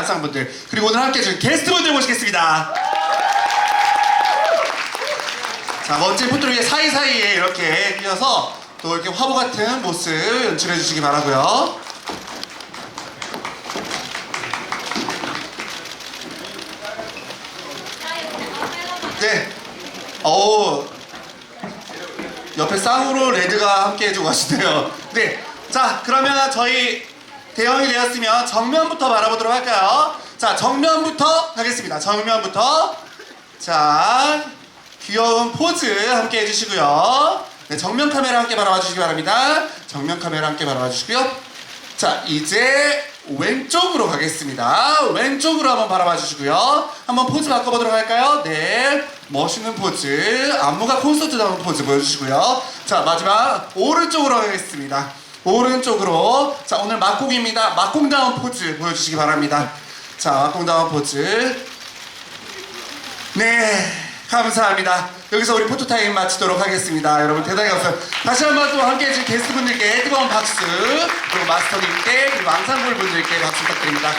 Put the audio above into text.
안상분들 그리고 오늘 함께 해줄 게스트분들 모시겠습니다. 자 멋진 위해 사이사이에 이렇게 끼어서 또 이렇게 화보 같은 모습 연출해 주시기 바라고요. 네. 어우 옆에 쌍으로 레드가 함께 해주고 가시네요. 네. 자, 그러면 저희 대형이 되었으면 정면부터 바라보도록 할까요? 자, 정면부터 하겠습니다. 정면부터. 자, 귀여운 포즈 함께 해주시고요. 네, 정면 카메라 함께 바라봐 주시기 바랍니다. 정면 카메라 함께 바라봐 주시고요. 자, 이제 왼쪽으로 가겠습니다. 왼쪽으로 한번 바라봐 주시고요. 한번 포즈 바꿔보도록 할까요? 네. 멋있는 포즈. 안무가 콘서트다운 포즈 보여주시고요. 자, 마지막 오른쪽으로 가겠습니다. 오른쪽으로. 자, 오늘 막공입니다. 막공다운 포즈 보여주시기 바랍니다. 자, 막공다운 포즈. 네, 감사합니다. 여기서 우리 포토타임 마치도록 하겠습니다. 여러분 대단히 감사합니다. 다시 한번 또 함께 해주신 게스트분들께 뜨거운 박수, 그리고 마스터님께, 그리고 앙상블 분들께 박수 부탁드립니다.